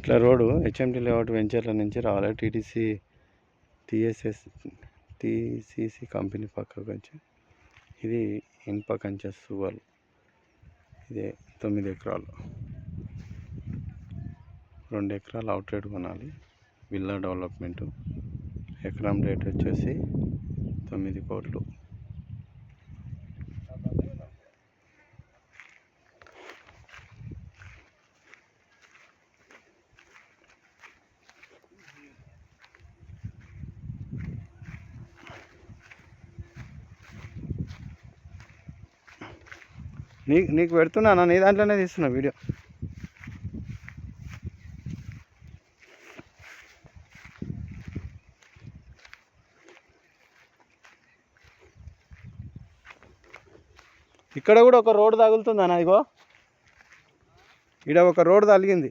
ఇట్లా road HMD layout వెంచర్ల నుంచి రావాలి టీటీసీ టిఎస్ఎస్ టీసీసీ కంపెనీ పక్కకు వచ్చి ఇది ఇనుప కంచె సువల్. ఇదే తొమ్మిది ఎకరాలు. రెండు ఎకరాలు అవుట్లెట్ కొనాలి. Villa development. ఎకరం రేట్ వచ్చేసి తొమ్మిది కోట్లు. నీ నీకు పెడుతున్నానా నీ దాంట్లోనే తీస్తున్నా వీడియో. ఇక్కడ కూడా ఒక రోడ్ తగులుతుంది అన్న ఇగో. ఇక్కడ ఒక రోడ్ తగిలింది.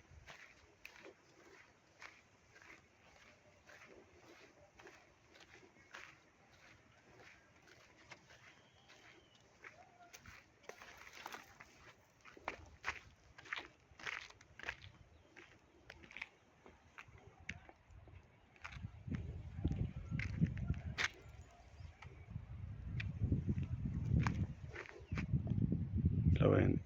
low end